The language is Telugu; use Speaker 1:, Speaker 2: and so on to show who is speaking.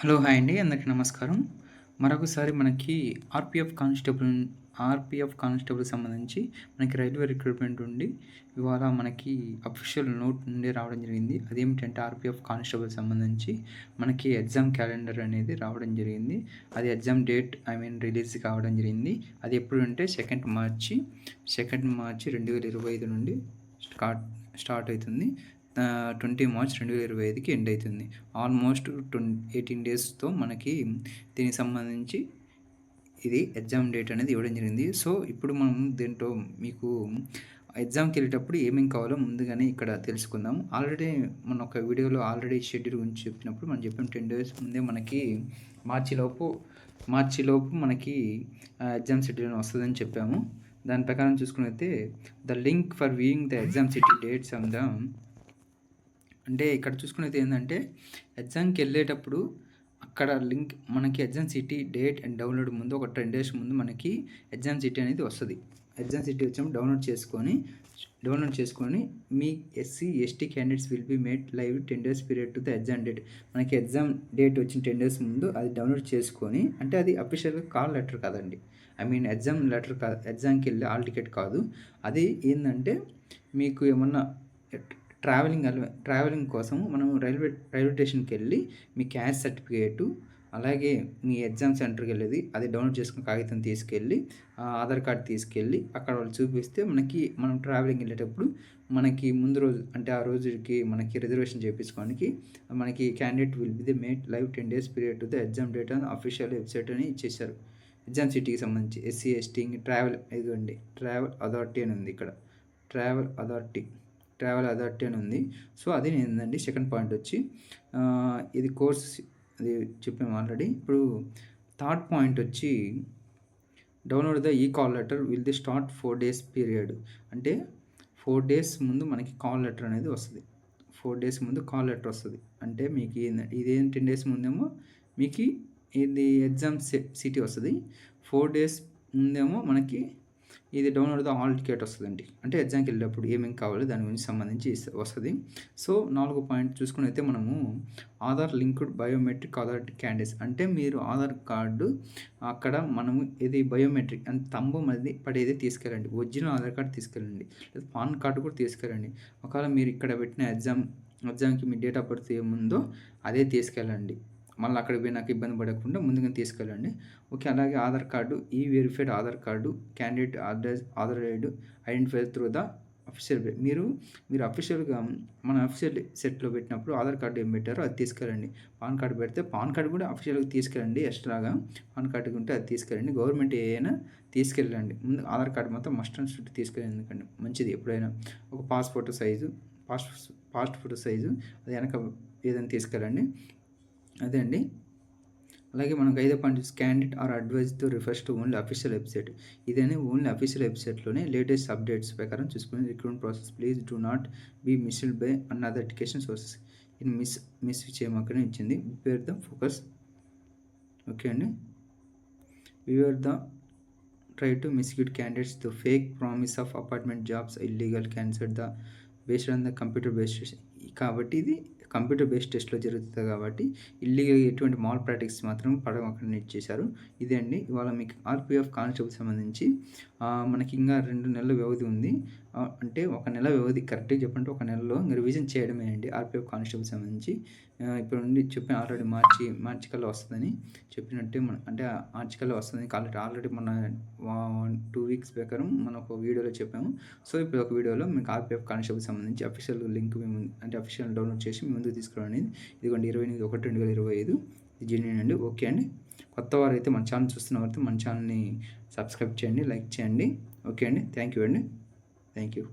Speaker 1: హలో హాయ్ అండి. అందరికీ నమస్కారం. మరొకసారి మనకి ఆర్పిఎఫ్ కానిస్టేబుల్ ఆర్పిఎఫ్ కానిస్టేబుల్ సంబంధించి మనకి రైల్వే రిక్రూట్మెంట్ ఉండి ఇవాళ మనకి అఫీషియల్ నోట్ నుండి రావడం జరిగింది. అదేమిటంటే ఆర్పిఎఫ్ కానిస్టేబుల్ సంబంధించి మనకి ఎగ్జామ్ క్యాలెండర్ అనేది రావడం జరిగింది. అది exam date I mean release కావడం జరిగింది. అది ఎప్పుడు అంటే సెకండ్ మార్చి సెకండ్ మార్చి రెండు వేల ఇరవై ఐదు నుండి స్టార్ట్ స్టార్ట్ అవుతుంది. ట్వంటీ మార్చ్ రెండు వేల ఇరవై ఐదుకి ఎండ్ అవుతుంది ఆల్మోస్ట్ ట్వం ఎయిటీన్ డేస్తో మనకి దీనికి సంబంధించి ఇది ఎగ్జామ్ డేట్ అనేది ఇవ్వడం జరిగింది. సో ఇప్పుడు మనం దీంట్లో మీకు ఎగ్జామ్కి వెళ్ళేటప్పుడు ఏమేమి కావాలో ముందుగానే ఇక్కడ తెలుసుకుందాం. ఆల్రెడీ మన ఒక వీడియోలో ఆల్రెడీ షెడ్యూల్ గురించి చెప్పినప్పుడు మనం చెప్పిన టెన్ డేస్ ముందే మనకి మార్చిలోపు మార్చిలోపు మనకి ఎగ్జామ్ షెడ్యూల్ వస్తుందని చెప్పాము. దాని ప్రకారం చూసుకున్నైతే the link for viewing the exam city dates on the అంటే ఇక్కడ చూసుకునేది ఏంటంటే ఎగ్జామ్కి వెళ్ళేటప్పుడు అక్కడ లింక్ మనకి exam city date and download ముందు ఒక టెన్ డేస్ ముందు మనకి ఎగ్జామ్ సిటీ అనేది వస్తుంది. ఎగ్జామ్ సిటీ వచ్చాము డౌన్లోడ్ చేసుకొని డౌన్లోడ్ చేసుకొని మీ SC ST candidates will be made live ten days period to the exam date. మనకి ఎగ్జామ్ డేట్ వచ్చిన టెన్ డేస్ ముందు అది డౌన్లోడ్ చేసుకొని అంటే అది అఫీషియల్గా కాల్ లెటర్ కాదండి. ఐ మీన్ ఎగ్జామ్ లెటర్ కాదు ఎగ్జామ్కి వెళ్ళి ఆల్ టికెట్ కాదు. అది ఏంటంటే మీకు ఏమన్నా ట్రావెలింగ్ ట్రావెలింగ్ కోసం మనం రైల్వే రైల్వే స్టేషన్కి వెళ్ళి మీ క్యాష్ సర్టిఫికేటు అలాగే మీ ఎగ్జామ్ సెంటర్కి వెళ్ళేది అది డౌన్లోడ్ చేసుకుని కాగితం తీసుకెళ్ళి ఆధార్ కార్డ్ తీసుకెళ్ళి అక్కడ వాళ్ళు చూపిస్తే మనకి మనం ట్రావెలింగ్ వెళ్ళేటప్పుడు మనకి ముందు రోజు అంటే ఆ రోజుకి మనకి రిజర్వేషన్ చేయించుకోవడానికి మనకి candidate will be the made live ten days period to the exam date అని అఫీషియల్ వెబ్సైట్ అని ఇచ్చేసారు ఎగ్జామ్ సిటీకి సంబంధించి ఎస్సీ ఎస్టీ ట్రావెల్ ఇదిగోండి ట్రావెల్ అథారిటీ అని ఉంది ఇక్కడ. ట్రావెల్ అథారిటీ ట్రావెల్ అథారిటీ అని ఉంది. సో అది ఏంటండి సెకండ్ పాయింట్ వచ్చి ఇది కోర్స్ అది చెప్పాము ఆల్రెడీ ఇప్పుడు థర్డ్ పాయింట్ వచ్చి డౌన్లోడ్ ద ఈ call letter will the start four days period అంటే ఫోర్ డేస్ ముందు మనకి కాల్ లెటర్ అనేది వస్తుంది. ఫోర్ డేస్ ముందు కాల్ లెటర్ వస్తుంది. అంటే మీకు ఇదేం టెన్ డేస్ ముందేమో మీకు ఇది ఎగ్జామ్ సిటీ వస్తుంది. ఫోర్ డేస్ ముందేమో మనకి ఇది డౌన్లోడ్ ద హాల్ టికెట్ వస్తుందండి. అంటే ఎగ్జామ్కి వెళ్ళేటప్పుడు ఏమేమి కావాలో దాని గురించి సంబంధించి వస్తుంది. సో నాలుగు పాయింట్ చూసుకుని అయితే మనము Aadhaar linked biometric Aadhaar candidates అంటే మీరు ఆధార్ కార్డు అక్కడ మనము ఇది బయోమెట్రిక్ అండ్ తంబం అది పడేది తీసుకెళ్ళండి. ఒరిజినల్ ఆధార్ కార్డు తీసుకెళ్ళండి. లేదా పాన్ కార్డు కూడా తీసుకెళ్ళండి. ఒకవేళ మీరు ఇక్కడ పెట్టిన ఎగ్జామ్ ఎగ్జామ్కి మీ డేట్ ఆఫ్ బర్త్ ఏముందో అదే తీసుకెళ్ళండి. మళ్ళీ అక్కడికి పోయి నాకు ఇబ్బంది పడకుండా ముందుగా తీసుకెళ్ళండి. ఓకే అలాగే ఆధార్ కార్డు ఈ verified Aadhaar card candidate address Aadhaar ID identify through the official మీరు మీరు అఫీషియల్గా మన అఫీషియల్ సెట్లో పెట్టినప్పుడు ఆధార్ కార్డు ఏం పెట్టారో అది తీసుకెళ్ళండి. పాన్ కార్డు పెడితే పాన్ కార్డు కూడా అఫీషియల్గా తీసుకెళ్ళండి ఎక్స్ట్రాగా పాన్ కార్డు ఉంటే అది తీసుకెళ్ళండి. గవర్నమెంట్ ఏదైనా తీసుకెళ్ళండి. ముందు ఆధార్ కార్డు మాత్రం మస్ట్ అండ్ షుడ్ తీసుకెళ్ళండి. ఎందుకండి మంచిది ఎప్పుడైనా. ఒక passport size pass passport size అది వెనక ఏదైనా తీసుకెళ్ళండి. అదే అండి. అలాగే మనకు ఐదో point candidate are advise to refers to only official website. ఇదని ఓన్లీ అఫీషియల్ వెబ్సైట్లోనే లేటెస్ట్ అప్డేట్స్ ప్రకారం చూసుకుని recruitment process. Please do not be missed by an other education sources. In miss miss చేయమక్కనే ఇచ్చింది. Beware the focus? ఓకే అండి. Beware the try to misguide candidates the fake promise of apartment jobs illegal cancer the based on the computer based కాబట్టి ఇది కంప్యూటర్ బేస్డ్ టెస్ట్లో జరుగుతుంది కాబట్టి ఇల్లీగల్ ఎటువంటి మాల్ ప్రాక్టీస్ మాత్రం పడకుండా ఇచ్చేశారు ఇదే అండి. ఇవాళ మీకు ఆర్పిఎఫ్ కానిస్టేబుల్ సంబంధించి మనకి ఇంకా రెండు నెలల వ్యవధి ఉంది. అంటే ఒక నెల వ్యవధి కరెక్ట్గా చెప్పంటే ఒక నెలలో రివిజన్ చేయడమే అండి ఆర్పిఎఫ్ కానిస్టేబుల్ సంబంధించి. ఇప్పుడు నుండి చెప్పిన ఆల్రెడీ మార్చి మార్చి కల్లా వస్తుందని చెప్పినట్టే మన అంటే మార్చి కల్లా వస్తుంది కాబట్టి ఆల్రెడీ మన టూ వీక్స్ ప్రకారం మనం ఒక వీడియోలో చెప్పాము. సో ఇప్పుడు ఒక వీడియోలో మీకు ఆర్పిఎఫ్ కానిస్టేబుల్ సంబంధించి అఫీషియల్ లింక్ మేము అంటే అఫీషియల్ డౌన్లోడ్ చేసి మేము ముందుకు తీసుకురావడం ఇదిగోండి ఇరవై ఎనిమిది ఒకటి రెండు వేల ఇరవై ఐదు. జెన్యున్ అండి. ఓకే అండి. కొత్త వారు అయితే మన ఛానల్ చూస్తున్న వారైతే మన ఛానల్ని సబ్స్క్రైబ్ చేయండి లైక్ చేయండి. ఓకే అండి. థ్యాంక్ యూ అండి. Thank you